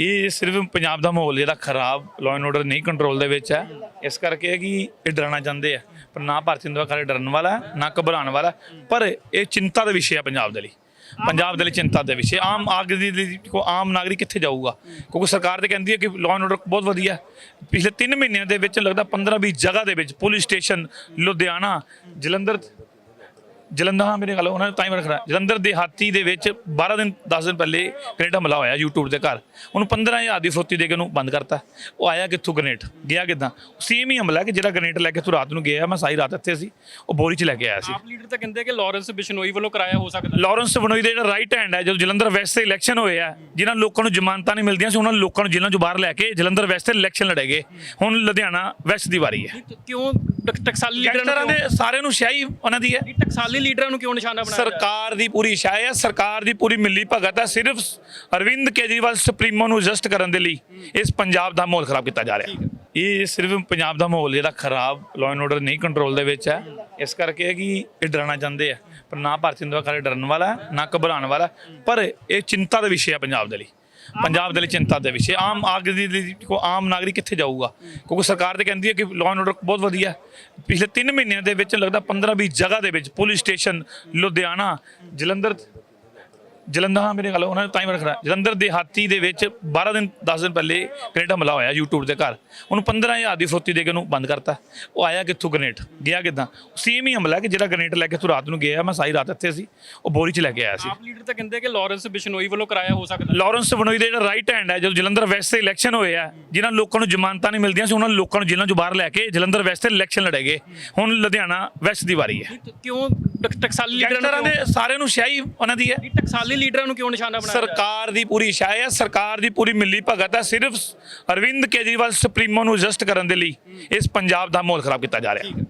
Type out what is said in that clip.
ਇਹ ਸਿਰਫ ਪੰਜਾਬ ਦਾ ਮਾਹੌਲ ਜਿਹੜਾ ਖਰਾਬ ਲਾਅ ਐਂਡ ਆਰਡਰ ਨਹੀਂ ਕੰਟਰੋਲ ਦੇ ਵਿੱਚ ਹੈ। ਇਸ ਕਰਕੇ ਹੈ ਕਿ ਇਹ ਡਰਾਉਣਾ ਚਾਹੁੰਦੇ ਆ। ਪਰ ਨਾ ਭਾਰਤੀ ਜਨਤਾ ਪਾਰਟੀ ਡਰਨ ਵਾਲਾ ਹੈ, ਨਾ ਘਬਰਾਉਣ ਵਾਲਾ ਪਰ ਇਹ ਚਿੰਤਾ ਦਾ ਵਿਸ਼ਾ ਹੈ ਪੰਜਾਬ ਦੇ ਲਈ। ਪੰਜਾਬ ਦੇ ਲਈ ਚਿੰਤਾ ਦੇ ਵਿਸ਼ੇ। ਆਮ ਆਗਦੀ ਕੋ ਆਮ ਨਾਗਰਿਕ ਕਿੱਥੇ ਜਾਊਗਾ? ਕਿਉਂਕਿ ਸਰਕਾਰ ਤੇ ਕਹਿੰਦੀ ਹੈ ਕਿ ਲਾਅ ਐਂਡ ਆਰਡਰ ਬਹੁਤ ਵਧੀਆ ਪਿਛਲੇ 3 ਮਹੀਨਿਆਂ ਦੇ ਵਿੱਚ ਲੱਗਦਾ 15 20 ਜਗ੍ਹਾ ਦੇ ਵਿੱਚ ਪੁਲਿਸ ਸਟੇਸ਼ਨ ਲੁਧਿਆਣਾ ਜਲੰਧਰ ਜਲੰਧਰ ਹਾਂ ਮੇਰੇ ਗੱਲ ਉਹਨਾਂ ਨੇ ਟਾਈਮ ਰੱਖਣਾ। ਜਲੰਧਰ ਦੇ ਹਾਤੀ ਦੇ ਵਿੱਚ 12 ਦਿਨ 10 ਦਿਨ ਪਹਿਲੇ ਗ੍ਰੇਨੇਡ ਹਮਲਾ ਹੋਇਆ YouTube ਦੇ ਘਰ। ਉਹਨੂੰ 15000 ਦੀ ਫਰੋਤੀ ਦੇ ਕੇ ਉਹਨੂੰ ਬੰਦ ਕਰਤਾ। ਉਹ ਆਇਆ ਕਿੱਥੋਂ ਗ੍ਰੇਨੇਡ ਗਿਆ ਕਿੱਦਾਂ? ਸੇਮ ਹੀ ਹਮਲਾ ਕਿ ਜਿਹੜਾ ਗ੍ਰੇਨੇਡ ਲੈ ਕੇ ਤੂੰ ਰਾਤ ਨੂੰ ਗਿਆ ਮੈਂ ਸਾਰੀ ਰਾਤ ਇੱਥੇ ਸੀ। ਉਹ ਬੋਰੀ 'ਚ ਲੈ ਕੇ ਆਇਆ ਸੀ। ਆਪ ਲੀਡਰ ਤਾਂ ਕਹਿੰਦੇ ਕਿ ਲਾਰੈਂਸ ਬਿਸ਼ਨੋਈ ਵੱਲੋਂ ਕਰਾਇਆ ਹੋ ਸਕਦਾ। ਲਾਰੈਂਸ ਬਨੋਈ ਦੇ ਜਿਹੜਾ ਰਾਈਟ ਹੈਂਡ ਹੈ ਜਦੋਂ ਜਲੰਧਰ ਵੈਸਟ ਦੇ ਇਲੈਕਸ਼ਨ ਹੋਏ ਆ ਜਿਨ੍ਹਾਂ ਲੋਕਾਂ ਨੂੰ ਜ਼ਮਾਨਤਾਂ ਨਹੀਂ ਮਿਲਦੀਆਂ ਸੀ ਉਹਨਾਂ ਲੋਕਾਂ ਨੂੰ ਜੇਲ੍ਹਾਂ ਚੋਂ ਬਾਹਰ ਲੈ ਕੇ ਜਲੰਧਰ ਵੈਸਟ ਦੇ ਇਲੈਕਸ਼ਨ ਲੜੇਗੇ ਹੁਣ ਲੁਧਿਆਣਾ ਵੈਸਟ ਦੀ ਵਾਰੀ ਹੈ। ਕਿਉਂ ਟਕ- ਟਕਸਾਲੀ ਲੀਡਰਾਂ ਦੇ ਸਾਰਿਆਂ ਨੂੰ ਸ਼ਾਹੀ ਉਹਨਾਂ ਦੀ ਹੈ। ਕਿਉਂ- ਟਕਸਾਲੀ ਲੀਡਰਾਂ ਨੂੰ ਕਿਉਂ ਨਿਸ਼ਾਨਾ ਬਣਾਇਆ? ਸਰਕਾਰ ਦੀ ਪੂਰੀ ਸ਼ਾਇ ਹੈ ਸਰਕਾਰ ਦੀ ਪੂਰੀ ਮਿਲੀ ਭਗਤ ਹੈ ਸਿਰਫ ਅਰਵਿੰਦ ਕੇਜਰੀਵਾਲ ਸੁਪਰੀਮੋ ਨੂੰ ਜਸਟ ਕਰਨ ਦੇ ਲਈ ਇਸ ਪੰਜਾਬ ਦਾ ਮਾਹੌਲ ਖਰਾਬ ਕੀਤਾ ਜਾ ਰਿਹਾ ਇਹ ਸਿਰਫ ਪੰਜਾਬ ਦਾ ਮਾਹੌਲ ਜਿਹੜਾ ਖਰਾਬ ਲਾਅ ਐਂਡ ਆਰਡਰ ਨਹੀਂ ਕੰਟਰੋਲ ਦੇ ਵਿੱਚ ਹੈ ਇਸ ਕਰਕੇ ਹੈ ਕਿ ਇਹ ਡਰਾਉਣਾ ਚਾਹੁੰਦੇ ਆ ਪਰ ਨਾ ਭਾਰਤੀ ਜਨਤਾ ਪਾਰਟੀ ਡਰਨ ਵਾਲਾ ਨਾ ਘਬਰਾਉਣ ਵਾਲਾ। ਪਰ ਇਹ ਚਿੰਤਾ ਦਾ ਵਿਸ਼ਾ ਹੈ ਪੰਜਾਬ ਦੇ ਲਈ ਪੰਜਾਬ ਦੇ ਲਈ ਚਿੰਤਾ ਦੇ ਵਿਸ਼ੇ। ਆਮ ਆਗਦੀ ਦੀ ਕੋ ਆਮ ਨਾਗਰਿਕ ਕਿੱਥੇ ਜਾਊਗਾ? ਕਿਉਂਕਿ ਸਰਕਾਰ ਤੇ ਕਹਿੰਦੀ ਹੈ ਕਿ ਲਾਅ ਐਂਡ ਆਰਡਰ ਬਹੁਤ ਵਧੀਆ ਪਿਛਲੇ 3 ਮਹੀਨਿਆਂ ਦੇ ਵਿੱਚ ਲੱਗਦਾ 15 20 ਜਗ੍ਹਾ ਦੇ ਵਿੱਚ ਪੁਲਿਸ ਸਟੇਸ਼ਨ ਲੁਧਿਆਣਾ, ਜਲੰਧਰ ਜਲੰਧਰ ਹਾਂ ਮੇਰੇ ਗੱਲ ਉਹਨਾਂ ਨੇ ਟਾਈਮ ਰੱਖਣਾ। ਜਲੰਧਰ ਦੇ ਹਾਤੀ ਦੇ ਵਿੱਚ 12 ਦਿਨ 10 ਦਿਨ ਪਹਿਲੇ ਗ੍ਰੇਨੇਡ ਹਮਲਾ ਹੋਇਆ YouTube ਦੇ ਘਰ। ਉਹਨੂੰ 15000 ਦੀ ਫਰੋਤੀ ਦੇ ਕੇ ਉਹਨੂੰ ਬੰਦ ਕਰਤਾ। ਉਹ ਆਇਆ ਕਿੱਥੋਂ? ਗ੍ਰੇਨੇਡ ਗਿਆ ਕਿੱਦਾਂ? ਸੇਮ ਹੀ ਹਮਲਾ ਕਿ ਜਿਹੜਾ ਗ੍ਰੇਨੇਡ ਲੈ ਕੇ ਤੂੰ ਰਾਤ ਨੂੰ ਗਿਆ ਮੈਂ ਸਾਰੀ ਰਾਤ ਇੱਥੇ ਸੀ। ਉਹ ਬੋਰੀ 'ਚ ਲੈ ਕੇ ਆਇਆ ਸੀ। ਆਪ ਲੀਡਰ ਤਾਂ ਕਹਿੰਦੇ ਕਿ ਲਾਰੈਂਸ ਬਿਸ਼ਨੋਈ ਵੱਲੋਂ ਕਰਾਇਆ ਹੋ ਸਕਦਾ। ਲਾਰੈਂਸ ਬਨੋਈ ਦੇ ਜਿਹੜਾ ਰਾਈਟ ਹੈਂਡ ਹੈ ਜਦੋਂ ਜਲੰਧਰ ਵੈਸਟ ਦੇ ਇਲੈਕਸ਼ਨ ਹੋਏ ਆ ਜਿਨ੍ਹਾਂ ਲੋਕਾਂ ਨੂੰ ਜ਼ਮਾਨਤਾਂ ਨਹੀਂ ਮਿਲਦੀਆਂ ਸੀ ਉਹਨਾਂ ਲੋਕਾਂ ਨੂੰ ਜੇਲ੍ਹਾਂ ਚੋਂ ਬਾਹਰ ਲੈ ਕੇ ਜਲੰਧਰ ਵੈਸਟ ਦੇ ਇਲੈਕਸ਼ਨ ਲੜੇਗੇ ਹੁਣ ਲੁਧਿਆਣਾ ਵੈਸਟ ਦੀ ਵਾਰੀ ਹੈ ਕਿਉਂ ਟਕ- ਟਕਸਾਲੀ ਲੀਡਰਾਂ ਦੇ ਸਾਰਿਆਂ ਨੂੰ ਸ਼ਾਹੀ ਉਹਨਾਂ ਦੀ ਹੈ। ਟਕਸਾਲੀ ਲੀਡਰਾਂ ਨੂੰ ਕਿਉਂ ਨਿਸ਼ਾਨਾ ਬਣਾਇਆ? ਸਰਕਾਰ ਦੀ ਪੂਰੀ ਸ਼ਾਇ ਹੈ ਸਰਕਾਰ ਦੀ ਪੂਰੀ ਮਿਲੀ ਭਗਤ ਹੈ ਸਿਰਫ ਅਰਵਿੰਦ ਕੇਜਰੀਵਾਲ ਸੁਪਰੀਮੋ ਨੂੰ ਜਸਟ ਕਰਨ ਦੇ ਲਈ ਇਸ ਪੰਜਾਬ ਦਾ ਮਾਹੌਲ ਖਰਾਬ ਕੀਤਾ ਜਾ ਰਿਹਾ।